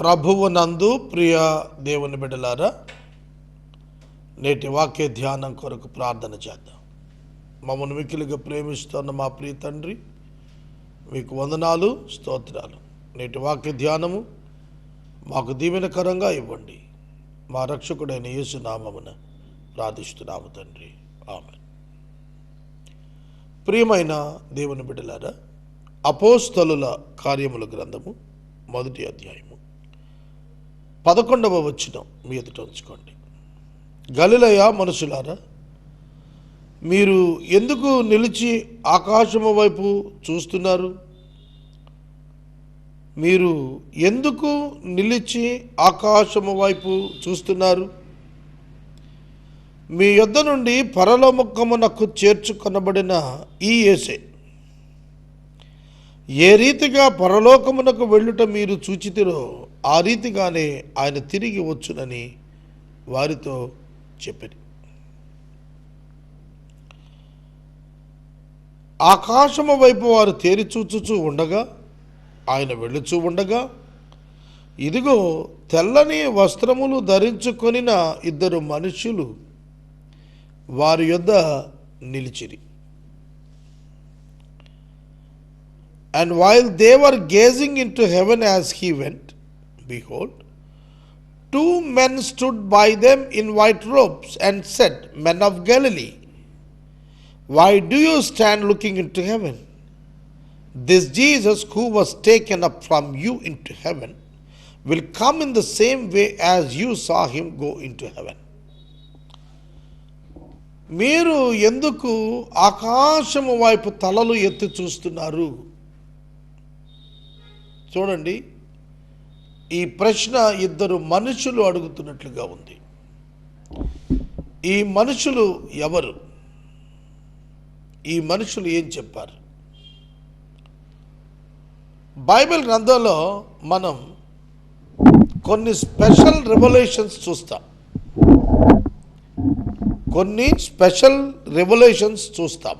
ప్రభువు నందు ప్రియ దేవుని బిడ్డలారా నేటి వాక్య ధ్యానం కొరకు ప్రార్థన చేద్దాం. మమ్మల్ని మిక్కిలిగా ప్రేమిస్తున్న మా ప్రియ తండ్రి మీకు వందనాలు స్తోత్రాలు. నేటి వాక్య ధ్యానము మాకు దీవెనకరంగా ఇవ్వండి. మా రక్షకుడైన యేసునామమున ప్రార్థిస్తున్నాము తండ్రి. ఆమె ప్రియమైన దేవుని బిడ్డలారా అపోస్తలుల కార్యముల గ్రంథము మొదటి అధ్యాయం పదకొండవ వచ్చిన మీ ఎదుట ఉంచుకోండి. గలిలయ మనుషులారా మీరు ఎందుకు నిలిచి ఆకాశము వైపు చూస్తున్నారు? మీరు ఎందుకు నిలిచి ఆకాశము వైపు చూస్తున్నారు? మీ యొద్ద నుండి పరలోముఖమునకు చేర్చుకొనబడిన ఈ ఏసే ఏ రీతిగా పరలోకమునకు వెళ్ళుట మీరు చూచితిరో ఆ రీతిగానే ఆయన తిరిగి వచ్చునని వారితో చెప్పిరి ఆకాశము వైపు వారు తేరి చూచుచూ ఉండగా ఆయన వెళ్ళుచూ ఉండగా ఇదిగో తెల్లని వస్త్రములు ధరించుకొనిన ఇద్దరు మనుషులు వారి యొద్ద నిలిచిరి. And while they were gazing into heaven as he went behold, two men stood by them in white robes and said, Men of Galilee, why do you stand looking into heaven? This Jesus who was taken up from you into heaven will come in the same way as you saw him go into heaven. మీరు ఎందుకు ఆకాశము వైపు తలలు ఎత్తి చూస్తున్నారు చూడండి ఈ ప్రశ్న ఇద్దరు మనుషులు అడుగుతున్నట్లుగా ఉంది. ఈ మనుషులు ఎవరు? ఈ మనుషులు ఏం చెప్పారు? బైబిల్ గ్రంథంలో మనం కొన్ని స్పెషల్ రెవల్యూషన్స్ చూస్తాం. కొన్ని స్పెషల్ రెవల్యూషన్స్ చూస్తాం.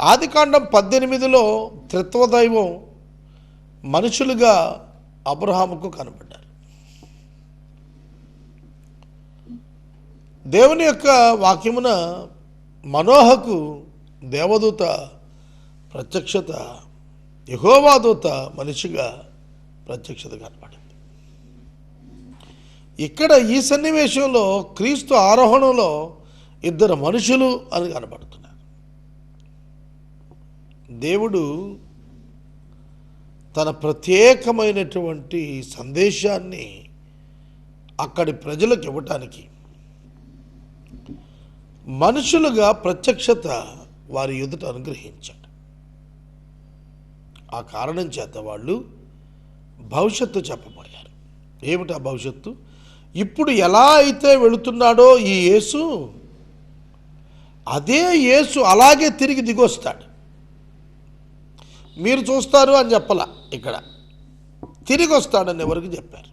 ఆదికాండం పద్దెనిమిదిలో త్రిత్వదైవం మనుషులుగా అబ్రహాముకు కనబడ్డారు. దేవుని యొక్క వాక్యమున మనోహకు దేవదూత ప్రత్యక్షత యహోవాదూత మనిషిగా ప్రత్యక్షత కనబడింది. ఇక్కడ ఈ సన్నివేశంలో క్రీస్తు ఆరోహణలో ఇద్దరు మనుషులు అని కనబడుతున్నారు. దేవుడు తన ప్రత్యేకమైనటువంటి సందేశాన్ని అక్కడి ప్రజలకు ఇవ్వటానికి. మనుషులుగా ప్రత్యక్షత వారి ఎదుట అనుగ్రహించాడు. ఆ కారణం చేత వాళ్ళు భవిష్యత్తు చెప్పబోయారు. ఏమిటా భవిష్యత్తు? ఇప్పుడు ఎలా అయితే వెళుతున్నాడో ఈ యేసు అదే యేసు అలాగే తిరిగి దిగొస్తాడు. మీరు చూస్తారు అని చెప్పలా. ఇక్కడ. తిరిగి వస్తాడని ఎవరికి చెప్పారు?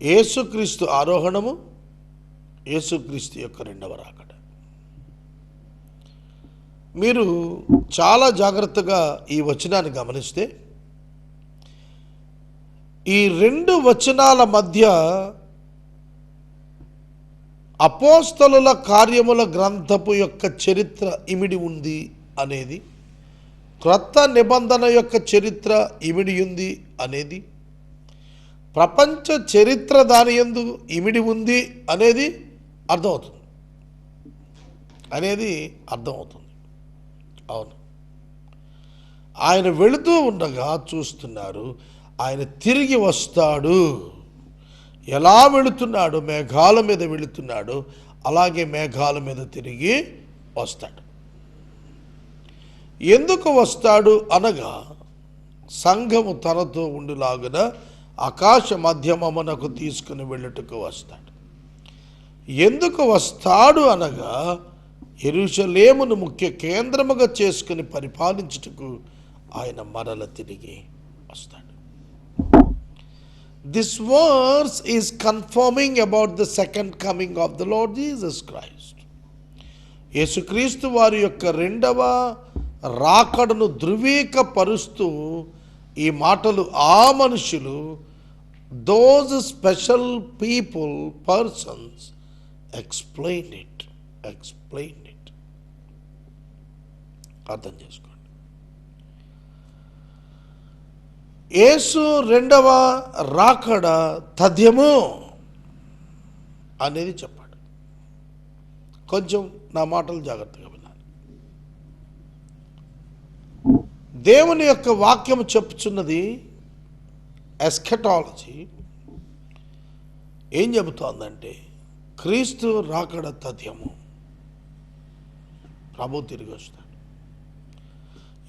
యేసుక్రీస్తు ఆరోహణము యేసుక్రీస్తు యొక్క రెండవ రాకడ మీరు చాలా జాగ్రత్తగా ఈ వచనాన్ని గమనిస్తే ఈ రెండు వచనాల మధ్య అపోస్తలుల కార్యముల గ్రంథపు యొక్క చరిత్ర ఇమిడి ఉంది అనేది క్రొత్త నిబంధన యొక్క చరిత్ర ఇమిడి ఉంది అనేది? ప్రపంచ చరిత్ర దాని ఎందు ఇమిడి ఉంది అనేది అర్థమవుతుంది. అనేది అర్థమవుతుంది. అవును. ఆయన వెళుతూ ఉండగా చూస్తున్నారు ఆయన తిరిగి వస్తాడు. ఎలా వెళుతున్నాడు? మేఘాల మీద వెళుతున్నాడు. అలాగే మేఘాల మీద తిరిగి వస్తాడు. ఎందుకు వస్తాడు అనగా సంఘము తనతో ఉండిలాగున ఆకాశ మధ్యమమునకు తీసుకుని వెళ్ళుటకు వస్తాడు. ఎందుకు వస్తాడు అనగా ఎరుషలేమును ముఖ్య కేంద్రముగా చేసుకుని పరిపాలించుటకు ఆయన మరల తిరిగి వస్తాడు. This verse is confirming about the second coming of the Lord Jesus Christ యేసుక్రీస్తు వారి యొక్క రెండవ రాకడను ధృవీకపరుస్తూ ఈ మాటలు ఆ మనుషులు those special people persons explain it explain it అర్థం చేసుకోండి. యేసు రెండవ రాకడ తథ్యము అనేది చెప్పాడు. కొంచెం నా మాటలు జాగ్రత్తగా దేవుని యొక్క వాక్యం చెప్పుచున్నది ఎస్కెటాలజీ. ఏం చెబుతోందంటే క్రీస్తు రాకడ తథ్యము. ప్రభు తిరిగి వస్తాడు.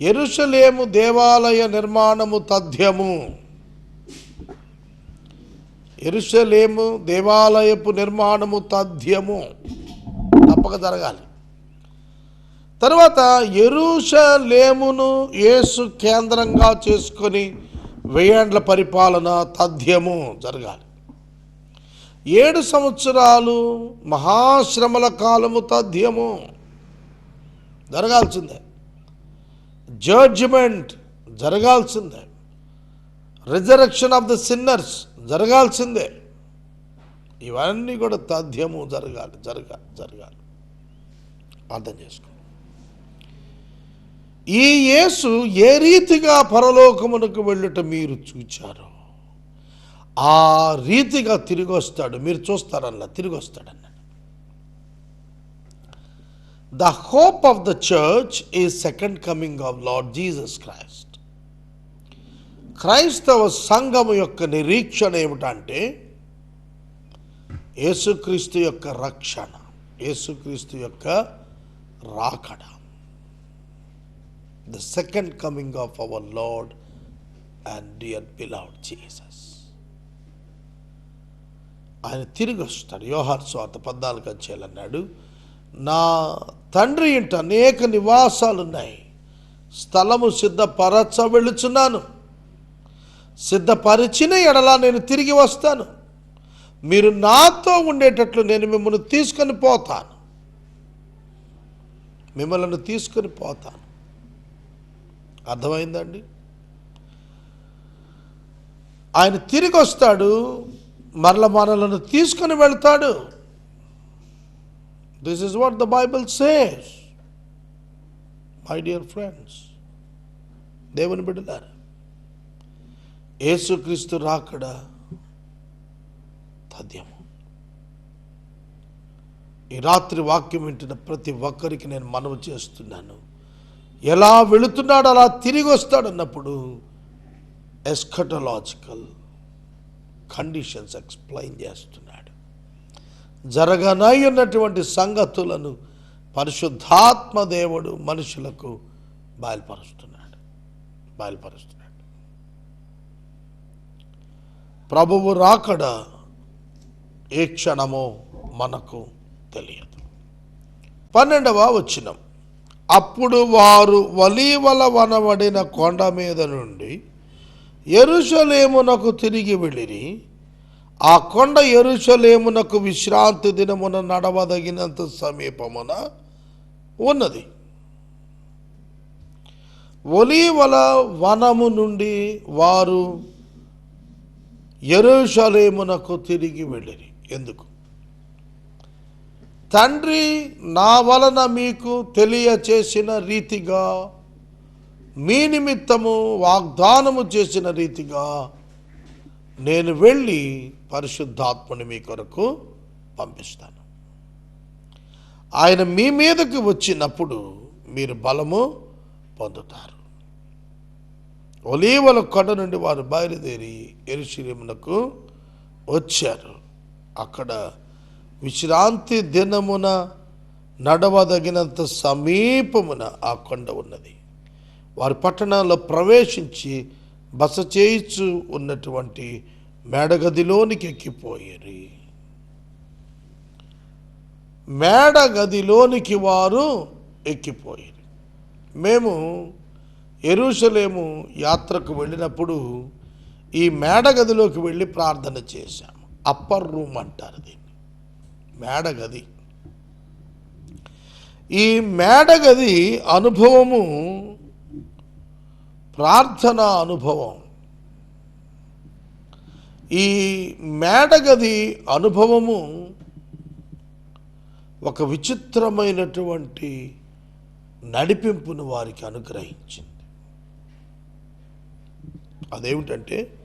ఎరుషలేము దేవాలయ నిర్మాణము తథ్యము. ఎరుషలేము దేవాలయపు నిర్మాణము తథ్యము. తప్పక జరగాలి. తర్వాత ఎరుషలేమును యేసు కేంద్రంగా చేసుకొని వెయ్యేండ్ల పరిపాలన తథ్యము జరగాలి. ఏడు సంవత్సరాలు మహాశ్రమల కాలము తథ్యము జరగాల్సిందే. జడ్జిమెంట్ జరగాల్సిందే. రిజరక్షన్ ఆఫ్ ద సిన్నర్స్ జరగాల్సిందే. ఇవన్నీ కూడా తథ్యము జరగాలి జరగాలి జరగాలి. అర్థం చేసుకో. ఈ యేసు ఏ రీతిగా పరలోకమునకు వెళ్ళుట మీరు చూచారు ఆ రీతిగా తిరిగి వస్తాడు మీరు చూస్తారల్లా తిరిగి వస్తాడన్న the hope of the church ఈ second coming of Lord Jesus Christ క్రైస్తవ సంఘము యొక్క నిరీక్షణ ఏమిటంటే యేసుక్రీస్తు యొక్క రక్షణ యేసుక్రీస్తు యొక్క రాకడా. The second coming of our Lord and dear beloved Jesus ఆయన తిరిగి వస్తాడు. యోహార్ స్వాత పద్నాలుగు అధ్యాయులు అన్నాడు నా తండ్రి ఇంట అనేక నివాసాలు ఉన్నాయి స్థలము సిద్ధపరచ వెళుచున్నాను సిద్ధపరిచిన ఎడలా నేను తిరిగి వస్తాను. మీరు నాతో ఉండేటట్లు నేను మిమ్మల్ని తీసుకొని పోతాను. మిమ్మల్ని తీసుకొని పోతాను. అర్థమైందండి? ఆయన తిరిగి వస్తాడు మరల మనలను తీసుకొని వెళ్తాడు. This is what the Bible says my dear friends దేవుని బిడ్డలారు యేసుక్రీస్తు రాకడ తథ్యము. ఈ రాత్రి వాక్యం వింటున్న ప్రతి ఒక్కరికి నేను మనవి చేస్తున్నాను. ఎలా వెళుతున్నాడు అలా తిరిగి వస్తాడు అన్నప్పుడు ఎస్కటలాజికల్ కండిషన్స్ ఎక్స్ప్లెయిన్ చేస్తున్నాడు. జరగనై ఉన్నటువంటి సంగతులను పరిశుద్ధాత్మ దేవుడు మనుషులకు బయలుపరుస్తున్నాడు. బయలుపరుస్తున్నాడు. ప్రభువు రాకడ ఏ క్షణమో మనకు తెలియదు. పన్నెండవ వచ్చినం అప్పుడు వారు వలీవల వనబడిన కొండ మీద నుండి ఎరుషలేమునకు తిరిగి వెళ్ళిరి. ఆ కొండ ఎరుషలేమునకు విశ్రాంతి దినమున నడవదగినంత సమీపమున ఉన్నది. ఒలీవల వనము నుండి వారు ఎరుషలేమునకు తిరిగి వెళ్ళిరి. ఎందుకు? తండ్రి నా వలన మీకు తెలియచేసిన రీతిగా మీ నిమిత్తము వాగ్దానము చేసిన రీతిగా నేను వెళ్ళి పరిశుద్ధాత్మని మీ కొరకు పంపిస్తాను. ఆయన మీ మీదకి వచ్చినప్పుడు మీరు బలము పొందుతారు. ఒలీవల కొండ నుండి వారు బయలుదేరి ఎరుశలేమునకు వచ్చారు. అక్కడ విశ్రాంతి దినమున నడవదగినంత సమీపమున ఆ కొండ ఉన్నది. వారి పట్టణాల్లో ప్రవేశించి బస చేయిచు ఉన్నటువంటి మేడగదిలోనికి ఎక్కిపోయేరి. మేడగదిలోనికి వారు ఎక్కిపోయారు. మేము ఎరుసలేము యాత్రకు వెళ్ళినప్పుడు ఈ మేడగదిలోకి వెళ్ళి ప్రార్థన చేశాము. అప్పర్ రూమ్ అంటారు దీన్ని. మేడగది. ఈ మేడగది అనుభవము ప్రార్థన అనుభవం. ఈ మేడగది అనుభవము ఒక విచిత్రమైనటువంటి నడిపింపును వారికి అనుగ్రహించింది. అదేమిటంటే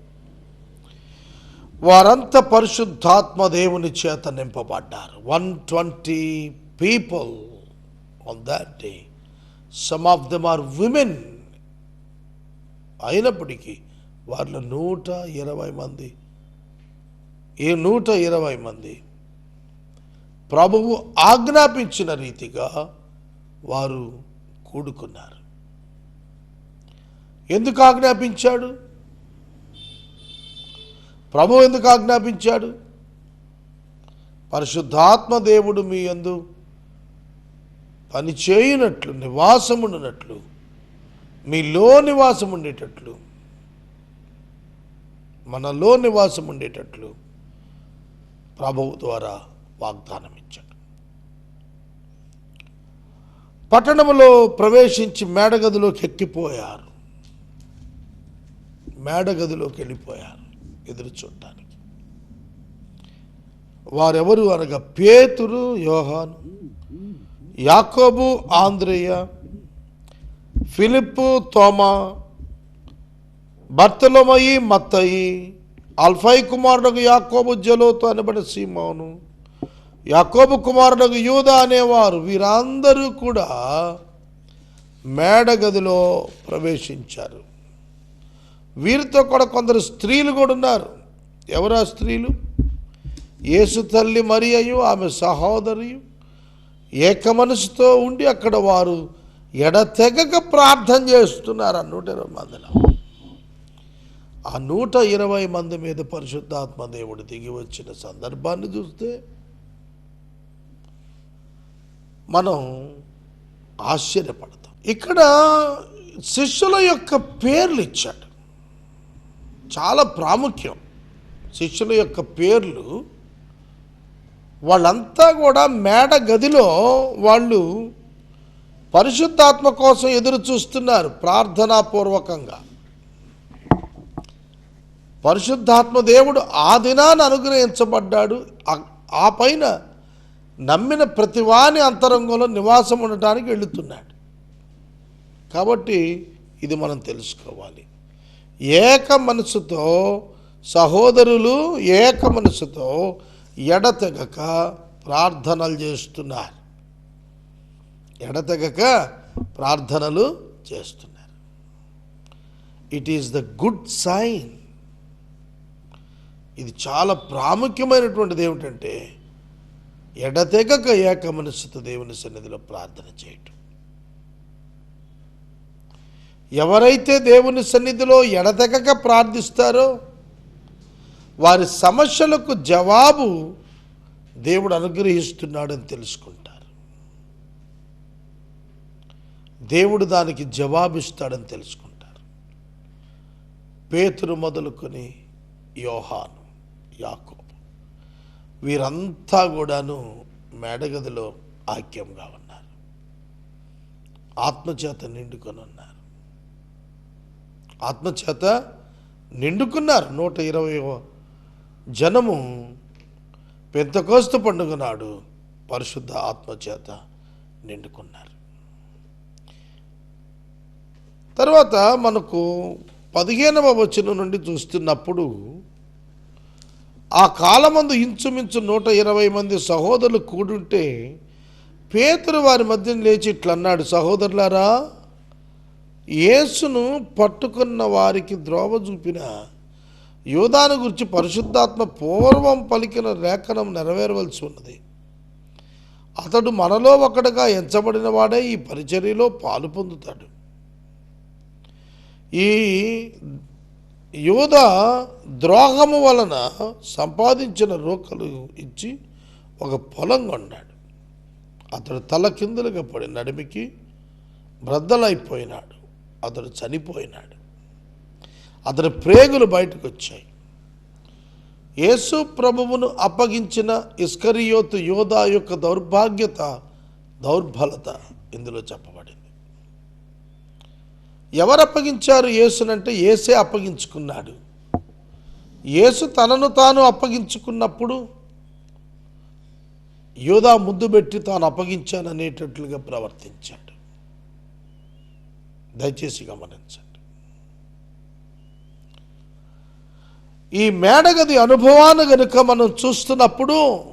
వారంతా పరిశుద్ధాత్మ దేవుని చేత నింపబడ్డారు. One twenty people on that day some of them are women అయినప్పటికీ వారిలో నూట ఇరవై మంది ఈ నూట ఇరవై మంది ప్రభువు ఆజ్ఞాపించిన రీతిగా వారు కూడుకున్నారు. ఎందుకు ఆజ్ఞాపించాడు? ప్రభు ఎందుకు ఆజ్ఞాపించాడు? పరిశుద్ధాత్మ దేవుడు మీ యందు పని చేయునట్లు నివాసముండునట్లు మీలో నివాసం ఉండేటట్లు మనలో నివాసం ఉండేటట్లు ప్రభువు ద్వారా వాగ్దానం ఇచ్చాడు పట్టణంలో ప్రవేశించి మేడగదిలోకి ఎక్కిపోయారు. మేడగదిలోకి వెళ్ళిపోయారు. ఎదురు చూడటానికి. వారెవరు అనగా పేతురు యోహాను యాకోబు ఆంధ్రేయ ఫిలిప్పు తోమా భర్తలమయి మత్తయి అల్ఫై కుమారుడు యాకోబు జలోతో అనబడి సీమోను యాకోబు కుమారుడు యూద అనేవారు వీరందరూ కూడా మేడగదిలో ప్రవేశించారు. వీరితో కూడా కొందరు స్త్రీలు కూడా ఉన్నారు. ఎవరా స్త్రీలు? యేసు తల్లి మరి మరియయు ఆమె సహోదరియు. ఏక మనసుతో ఉండి అక్కడ వారు ఎడతెగక ప్రార్థన చేస్తున్నారు ఆ నూట ఇరవై మందిలో. ఆ నూట ఇరవై మంది మీద పరిశుద్ధాత్మ దేవుడు దిగి వచ్చిన సందర్భాన్ని చూస్తే మనం ఆశ్చర్యపడతాం. ఇక్కడ శిష్యుల యొక్క పేర్లు ఇచ్చాడు. చాలా ప్రాముఖ్యం. శిష్యుల యొక్క పేర్లు. వాళ్ళంతా కూడా మేడ గదిలో వాళ్ళు పరిశుద్ధాత్మ కోసం ఎదురు చూస్తున్నారు ప్రార్థనాపూర్వకంగా. పరిశుద్ధాత్మ దేవుడు ఆ దినాన్ని అనుగ్రహించబడ్డాడు. ఆ- ఆ పైన నమ్మిన ప్రతివాని అంతరంగంలో నివాసం ఉండటానికి వెళుతున్నాడు. కాబట్టి ఇది మనం తెలుసుకోవాలి. ఏక మనసుతో సహోదరులు ఏక మనసుతో ఎడతెగక ప్రార్థనలు చేస్తున్నారు. ఎడతెగక ప్రార్థనలు చేస్తున్నారు. It is the good sign ఇది చాలా ప్రాముఖ్యమైనటువంటిది ఏమిటంటే ఎడతెగక ఏక మనసుతో దేవుని సన్నిధిలో ప్రార్థన చేయటం. ఎవరైతే దేవుని సన్నిధిలో ఎడతెగక ప్రార్థిస్తారో వారి సమస్యలకు జవాబు దేవుడు అనుగ్రహిస్తున్నాడని తెలుసుకుంటారు. దేవుడు దానికి జవాబిస్తాడని తెలుసుకుంటారు. పేతురు మొదలుకొని యోహాను యాకోబు వీరంతా కూడాను మేడగదిలో ఆక్యంగా ఉన్నారు. ఆత్మచేత నిండుకొని ఉన్నారు. ఆత్మచేత నిండుకున్నారు. నూట ఇరవై జనము పెంతకోస్తు పండుగ నాడు పరిశుద్ధ ఆత్మచేత నిండుకున్నారు. తర్వాత మనకు పదిహేనవ వచనం నుండి చూస్తున్నప్పుడు ఆ కాలమందు ఇంచుమించు నూట ఇరవై మంది సహోదరులు కూడుంటే పేతురు వారి మధ్యన లేచి ఇట్లన్నాడు సహోదరులారా యేసును పట్టుకున్న వారికి ద్రోవ చూపిన యోధాను గురించి పరిశుద్ధాత్మ పూర్వం పలికిన లేఖనం నెరవేరవలసి ఉన్నది. అతడు మనలో ఒకడుగా ఎంచబడిన వాడే ఈ పరిచర్యలో పాలు పొందుతాడు. ఈ యోధ ద్రోహము వలన సంపాదించిన రోకలు ఇచ్చి ఒక పొలం కొన్నాడు. అతడు తల కిందులుగా పడి నడిమికి బ్రద్దలైపోయినాడు. అతడు చనిపోయినాడు. అతని ప్రేగులు బయటకు వచ్చాయి యేసు ప్రభువును అప్పగించిన ఇస్కరియోతు యోధా యొక్క దౌర్భాగ్యత దౌర్బలత ఇందులో చెప్పబడింది. ఎవరు అప్పగించారు యేసునంటే ఏసే అప్పగించుకున్నాడు. యేసు తనను తాను అప్పగించుకున్నప్పుడు యోధా ముద్దు పెట్టి తాను అప్పగించాననేటట్లుగా ప్రవర్తించాడు. దయచేసి గమనించండి. ఈ మేడగది అనుభవాన్ని గనుక మనం చూస్తున్నప్పుడు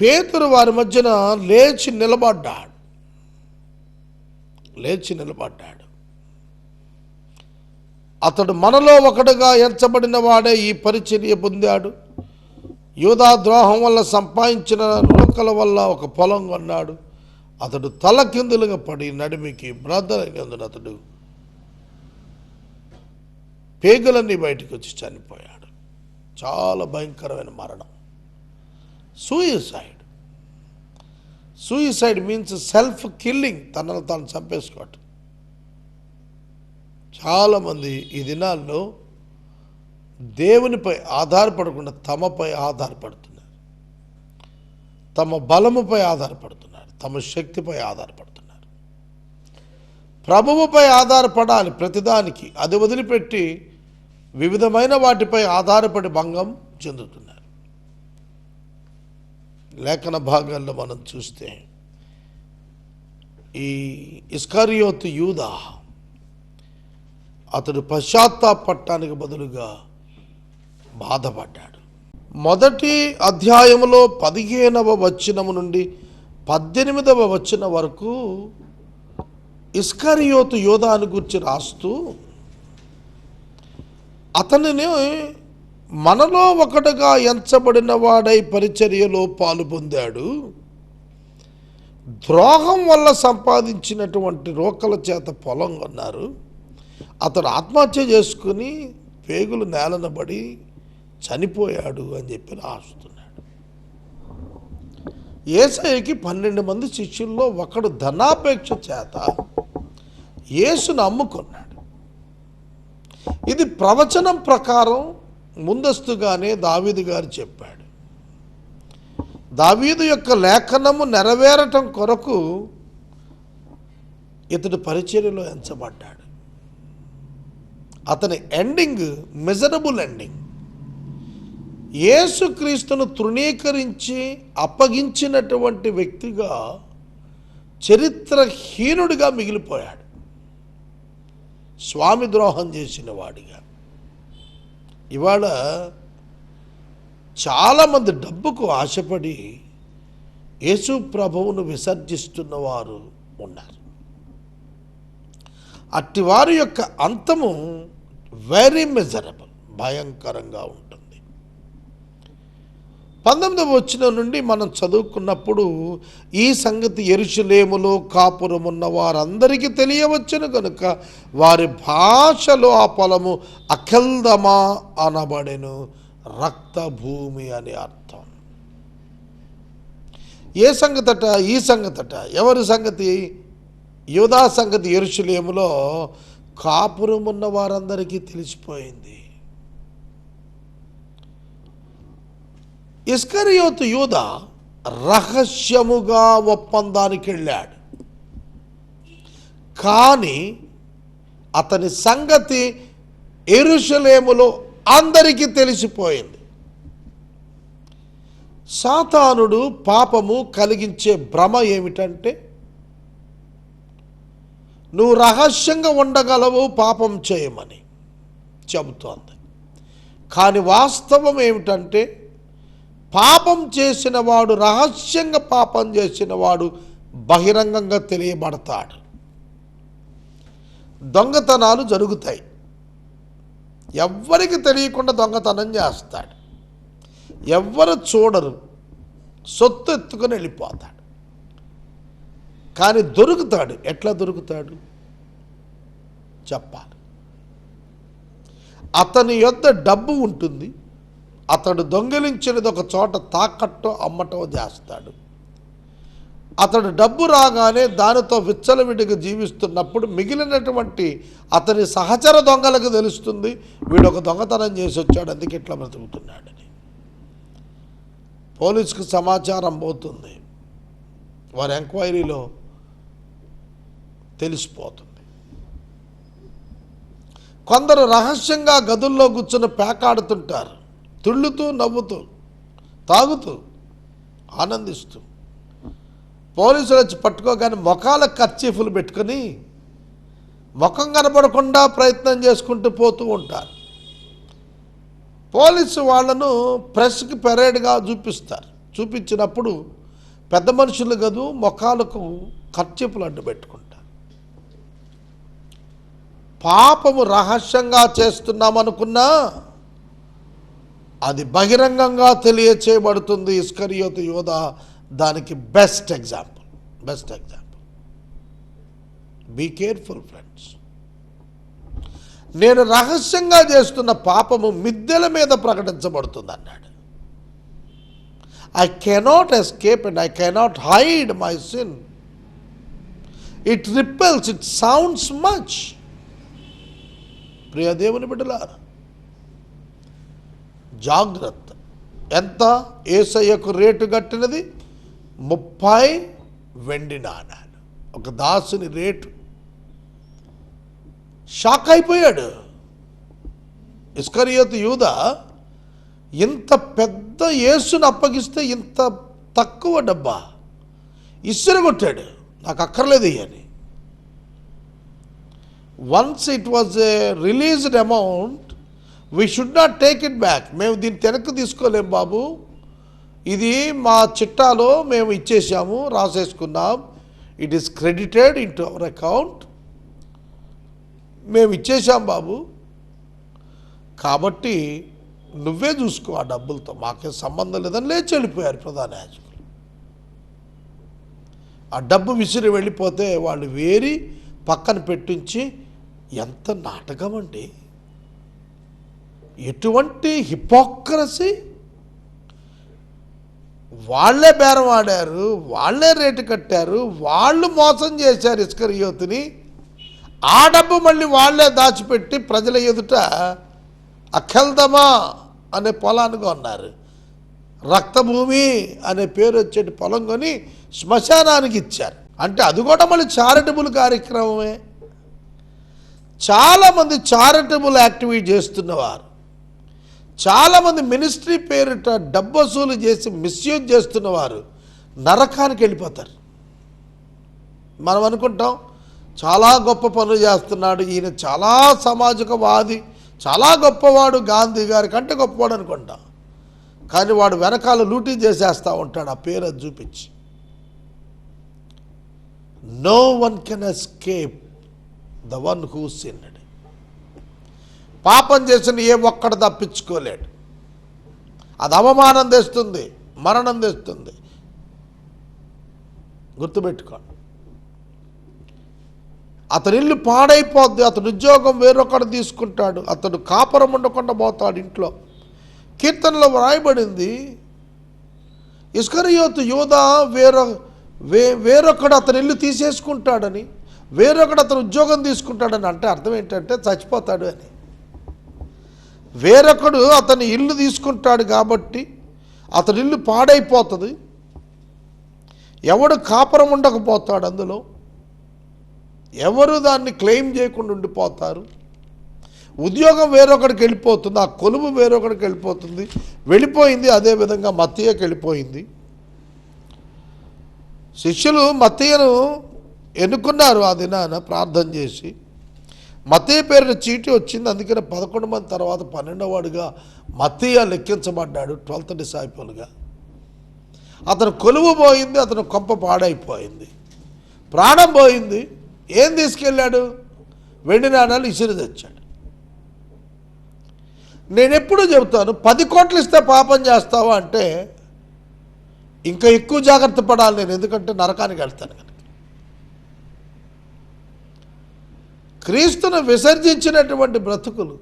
పేతురు వారి మధ్యన లేచి నిలబడ్డాడు. లేచి నిలబడ్డాడు. అతడు మనలో ఒకడుగా ఎంచబడిన వాడే ఈ పరిచర్య పొందాడు. యూదా ద్రోహం వల్ల సంపాదించిన రోకల వల్ల ఒక పొలం కొన్నాడు. అతడు తల కిందులుగా పడి నడిమికి బ్రదర్ కిందున అతడు పేగులన్నీ బయటకు వచ్చి చనిపోయాడు. చాలా భయంకరమైన మరణం. Suicide suicide means self killing తనను తాను చంపేసుకోవటం. చాలామంది ఈ దినాల్లో దేవునిపై ఆధారపడకుండా తమపై ఆధారపడుతున్నారు. తమ బలముపై ఆధారపడుతున్నారు. తమ శక్తిపై ఆధారపడుతున్నారు. ప్రభువుపై ఆధారపడాలి ప్రతిదానికి. అది వదిలిపెట్టి వివిధమైన వాటిపై ఆధారపడి భంగం చెందుతున్నారు. లేఖన భాగాల్లో మనం చూస్తే ఈ ఇస్కారియోత్ యూదా అతడు పశ్చాత్తాపట్టానికి బదులుగా బాధపడ్డాడు. మొదటి అధ్యాయములో పదిహేనవ వచ్చినము నుండి పద్దెనిమిదవ వచ్చిన వరకు ఇస్కరియోతు యోధాను గురించి రాస్తూ అతనిని మనలో ఒకటిగా ఎంచబడిన వాడై పరిచర్యలో పాలు పొందాడు. ద్రోహం వల్ల సంపాదించినటువంటి రోకల చేత పొలం కొన్నారు. అతడు ఆత్మహత్య చేసుకుని పేగులు నేలన పడి చనిపోయాడు అని చెప్పి రాస్తున్నాడు ఏసఐకి పన్నెండు మంది శిష్యుల్లో ఒకడు ధనాపేక్ష చేత యేసును అమ్ముకున్నాడు. ఇది ప్రవచనం ప్రకారం ముందస్తుగానే దావీదు గారు చెప్పాడు. దావీదు యొక్క లేఖనము నెరవేరటం కొరకు ఇతడు పరిచర్యలో ఎంచబడ్డాడు. అతని ఎండింగ్ మెజరబుల్ ఎండింగ్ యేసుక్రీస్తును తృణీకరించి అప్పగించినటువంటి వ్యక్తిగా చరిత్రహీనుడిగా మిగిలిపోయాడు. స్వామి ద్రోహం చేసిన వాడిగా. ఇవాళ చాలామంది డబ్బుకు ఆశపడి యేసు ప్రభువును విసర్జిస్తున్న వారు ఉన్నారు. అట్టి వారి యొక్క అంతము వెరీ మెజరబుల్ భయంకరంగా ఉంటుంది. పంతొమ్మిదవ వచ్చిన నుండి మనం చదువుకున్నప్పుడు ఈ సంగతి ఎరుషులేములో కాపురమున్న వారందరికీ తెలియవచ్చును కనుక వారి భాషలో ఆ పొలము అఖల్దమా అనబడెను రక్తభూమి అని అర్థం. ఏ సంగతట? ఈ సంగతట. ఎవరి సంగతి? యోధా సంగతి ఎరుషులేములో కాపురం ఉన్న వారందరికీ తెలిసిపోయింది. ఇస్కరియోతు యూద రహస్యముగా ఒప్పందానికి వెళ్ళాడు కానీ అతని సంగతి ఎరుషలేములో అందరికీ తెలిసిపోయింది. సాతానుడు పాపము కలిగించే భ్రమ ఏమిటంటే నువ్వు రహస్యంగా ఉండగలవు పాపం చేయమని చెబుతోంది. కానీ వాస్తవం ఏమిటంటే పాపం చేసిన వాడు రహస్యంగా పాపం చేసిన వాడు బహిరంగంగా తెలియబడతాడు. దొంగతనాలు జరుగుతాయి. ఎవ్వరికి తెలియకుండా దొంగతనం చేస్తాడు. ఎవ్వరు చూడరు. సొత్తు ఎత్తుకొని వెళ్ళిపోతాడు. కానీ దొరుకుతాడు. ఎట్లా దొరుకుతాడు? చెప్పాలి. అతని యొద్ద డబ్బు ఉంటుంది. అతడు దొంగిలించినది ఒక చోట తాకట్టు అమ్మటం చేస్తాడు. అతడు డబ్బు రాగానే దానితో విచ్చలవిడిగా జీవిస్తున్నప్పుడు మిగిలినటువంటి అతని సహచర దొంగలకు తెలుస్తుంది వీడు ఒక దొంగతనం చేసి వచ్చాడు అందుకే ఇట్లా బ్రతుకుతున్నాడని పోలీసుకు సమాచారం పోతుంది. వారి ఎంక్వైరీలో తెలిసిపోతుంది. కొందరు రహస్యంగా గదుల్లో కూర్చుని పేకాడుతుంటారు. తుళ్ళుతూ నవ్వుతూ తాగుతూ ఆనందిస్తూ. పోలీసులు వచ్చి పట్టుకోగానే ముఖాల కర్చీఫులు పెట్టుకొని ముఖం కనపడకుండా ప్రయత్నం చేసుకుంటూ పోతూ ఉంటారు. పోలీసు వాళ్ళను ప్రెస్కి పెరేడ్గా చూపిస్తారు. చూపించినప్పుడు పెద్ద మనుషులు గదు ముఖాలకు ఖర్చీపులు అడ్డు పెట్టుకుంటారు. పాపము రహస్యంగా చేస్తున్నామనుకున్నా అది బహిరంగంగా తెలియచేయబడుతుంది ఇస్కరియోత యోధ. దానికి best example best example be careful friends నేను రహస్యంగా చేస్తున్న పాపము మిద్దెల మీద ప్రకటించబడుతుంది అన్నాడు. I cannot escape and I cannot hide my sin it repels it sounds much ప్రియదేవుని బిడ్డలారా జాగ్రత్త. ఎంత? ఏసయ్యకు రేటు కట్టినది? ముప్పై వెండి నాణాలు. ఒక దాసుని రేటు. షాక్ అయిపోయాడు. ఇస్కరియోతు యూద ఇంత పెద్ద యేసును అప్పగిస్తే ఇంత తక్కువ డబ్బా? ఇసురగొట్టాడు నాకు అక్కర్లేదు అని. Once it was a released amount we should not take it back మేము దీన్ని వెనక్కి తీసుకోలేం బాబు. ఇది మా చిట్టాలో మేము ఇచ్చేసాము రాసేసుకున్నాం. It is credited into our account మేము ఇచ్చేసాం బాబు. కాబట్టి నువ్వే చూసుకో ఆ డబ్బులతో. మాకేం సంబంధం లేదని లేచి వెళ్ళిపోయారు ప్రధాన యాజకులు. ఆ డబ్బు విసిరి వెళ్ళిపోతే వాళ్ళు వేరి పక్కన పెట్టించి ఎంత నాటకం అండి. ఎటువంటి హిపోక్రసీ వాళ్ళే బేరం ఆడారు వాళ్ళే రేటు కట్టారు వాళ్ళు మోసం చేశారు ఇస్కరియోతుని ఆ డబ్బు మళ్ళీ వాళ్ళే దాచిపెట్టి ప్రజల ఎదుట అఖల్దమా అనే పొలాన్ని కొన్నారు రక్తభూమి అనే పేరు వచ్చేటి పొలం కొని శ్మశానానికి ఇచ్చారు. అంటే అది కూడా మళ్ళీ చారిటబుల్ కార్యక్రమమే. చాలామంది చారిటబుల్ యాక్టివిటీ చేస్తున్నవారు. చాలామంది మినిస్ట్రీ పేరిట డబ్బు వసూలు చేసి మిస్యూజ్ చేస్తున్న వారు నరకానికి వెళ్ళిపోతారు. మనం అనుకుంటాం చాలా గొప్ప పనులు చేస్తున్నాడు ఈయన చాలా సామాజికవాది చాలా గొప్పవాడు గాంధీ గారి కంటే గొప్పవాడు అనుకుంటాం. కానీ వాడు వెనకాల లూటీ చేసేస్తూ ఉంటాడు ఆ పేరు అది చూపించి. No one can escape the one who sin పాపం చేసిన ఏ ఒక్కడు తప్పించుకోలేడు. అది అవమానం తెస్తుంది మరణం తెస్తుంది. గుర్తుపెట్టుకోండి. అతని ఇల్లు పాడైపోద్ది అతడు ఉద్యోగం వేరొకడు తీసుకుంటాడు అతడు కాపురం ఉండకుండా పోతాడు ఇంట్లో. కీర్తనలో వ్రాయబడింది ఇస్కరియోతు యోధ వేరొ వే వేరొకడు అతని ఇల్లు తీసేసుకుంటాడని వేరొకడు అతను ఉద్యోగం తీసుకుంటాడని అంటే అర్థం ఏంటంటే చచ్చిపోతాడు అని. వేరొకడు అతని ఇల్లు తీసుకుంటాడు కాబట్టి అతని ఇల్లు పాడైపోతుంది. ఎవడు కాపురం ఉండకపోతాడు అందులో. ఎవరు దాన్ని క్లెయిమ్ చేయకుండా ఉండిపోతారు. ఉద్యోగం వేరొకడికి వెళ్ళిపోతుంది ఆ కొలువు వేరొకడికి వెళ్ళిపోతుంది. వెళ్ళిపోయింది అదేవిధంగా మత్తయ్యకి వెళ్ళిపోయింది. శిష్యులు మత్తయ్యను ఎన్నుకున్నారు ఆ దినాన ప్రార్థన చేసి. మతీ పేరున చీటీ వచ్చింది. అందుకనే పదకొండు మంది తర్వాత పన్నెండవవాడుగా మతీయ లెక్కించబడ్డాడు ట్వెల్త్ డిసైపుల్గా. అతను కొలువు పోయింది అతను కొంప పాడైపోయింది. ప్రాణం పోయింది. ఏం తీసుకెళ్ళాడు? వెండి నాణాలు ఇసిరి తెచ్చాడు. నేను ఎప్పుడూ చెబుతాను పది కోట్లు ఇస్తే పాపం చేస్తావా అంటే ఇంకా ఎక్కువ జాగ్రత్త పడాలి నేను ఎందుకంటే నరకానికి వెళ్తాను. క్రీస్తును విసర్జించినటువంటి బ్రతుకులు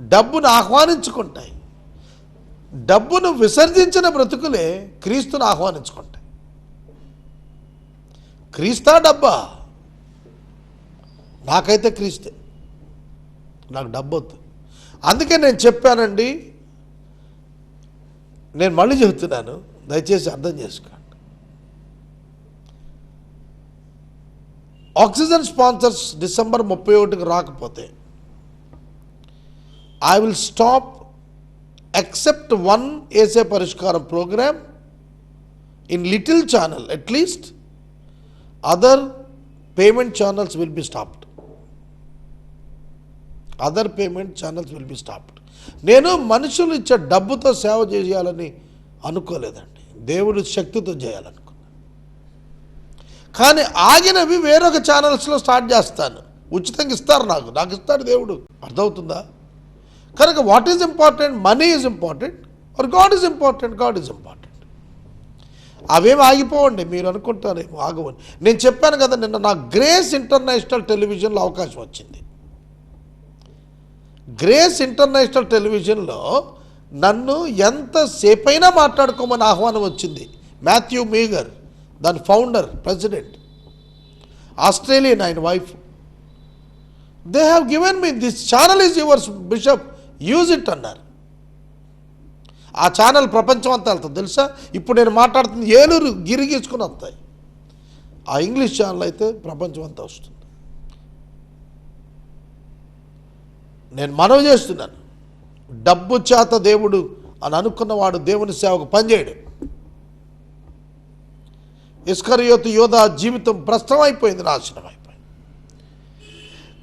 డబ్బును ఆహ్వానించుకుంటాయి. డబ్బును విసర్జించిన బ్రతుకులే క్రీస్తును ఆహ్వానించుకుంటాయి. క్రీస్తా డబ్బా? నాకైతే క్రీస్తే. నాకు డబ్బొద్దు. అందుకే నేను చెప్పానండి నేను మళ్ళీ చెబుతున్నాను దయచేసి అర్థం చేసుకోండి. ఆక్సిజన్ స్పాన్సర్స్ డిసెంబర్ ముప్పై ఒకటికి రాకపోతే I will stop except one ఏసే పరిష్కారం program in little channel at least other payment channels will be stopped other payment channels will be stopped నేను మనుషులు ఇచ్చే డబ్బుతో సేవ చేయాలని అనుకోలేదండి. దేవుడి శక్తితో చేయాలని. కానీ ఆగినవి వేరొక ఛానల్స్లో స్టార్ట్ చేస్తాను. ఉచితంగా ఇస్తారు నాకు. నాకు ఇస్తాడు దేవుడు. అర్థమవుతుందా? కనుక what is important money is important or God is important God is important అవేమి ఆగిపోవండి. మీరు అనుకుంటారేమో ఆగవండి. నేను చెప్పాను కదా నిన్న నా గ్రేస్ ఇంటర్నేషనల్ టెలివిజన్లో అవకాశం వచ్చింది. గ్రేస్ ఇంటర్నేషనల్ టెలివిజన్లో నన్ను ఎంతసేపైనా మాట్లాడుకోమని ఆహ్వానం వచ్చింది. Matthew Meagher. దాని ఫౌండర్ ప్రెసిడెంట్. ఆస్ట్రేలియన్ ఆయన wife. They have given me this channel is yours bishop use it అన్నారు. ఆ ఛానల్ ప్రపంచం అంతా వెళ్తుంది తెలుసా? ఇప్పుడు నేను మాట్లాడుతుంది ఏలూరు గిరిగీసుకుని వస్తాయి. ఆ ఇంగ్లీష్ ఛానల్ అయితే ప్రపంచం అంతా వస్తుంది. నేను మనవి చేస్తున్నాను. డబ్బు చేత దేవుడు అని అనుకున్నవాడు దేవుని సేవకు పనిచేయడు. ఇస్కరియోతు యోధ జీవితం భ్రష్టమైపోయింది నాశనం అయిపోయింది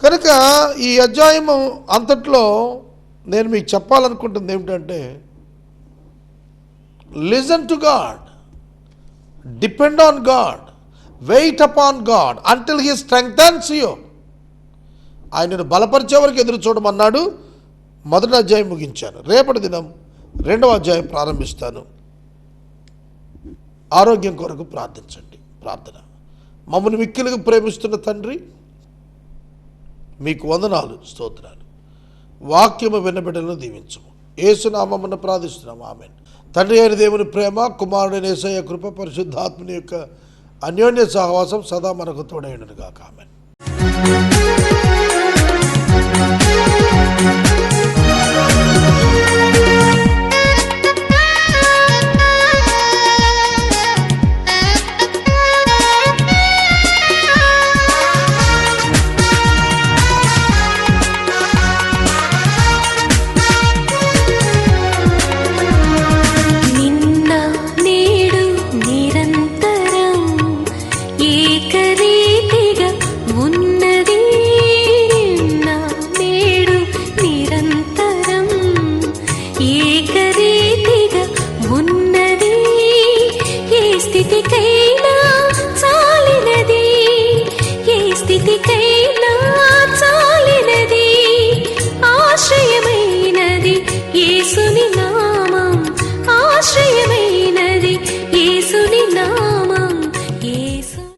కనుక ఈ అధ్యాయము అంతట్లో నేను మీకు చెప్పాలనుకుంటుంది ఏమిటంటే listen to God depend on God wait upon God until he strengthens you. ఆయనను బలపరిచే వరకు ఎదురు చూడమన్నాడు. మొదటి అధ్యాయం ముగించాను. రేపటి దినం రెండవ అధ్యాయం ప్రారంభిస్తాను. ఆరోగ్యం కొరకు ప్రార్థించండి. ప్రార్థన. మమ్మల్ని మిక్కిలుగా ప్రేమిస్తున్న తండ్రి మీకు వందనాలు స్తోత్రాలు. వాక్యము వినబిడ్డలను దీవించము. ఏసునామమున ప్రార్థిస్తున్నాము. ఆమె తండ్రి అయిన దేవుని ప్రేమ కుమారుడైన ఏసయ్య కృప పరిశుద్ధాత్మని యొక్క అన్యోన్య సహవాసం సదా మనకు తోడైనను గాక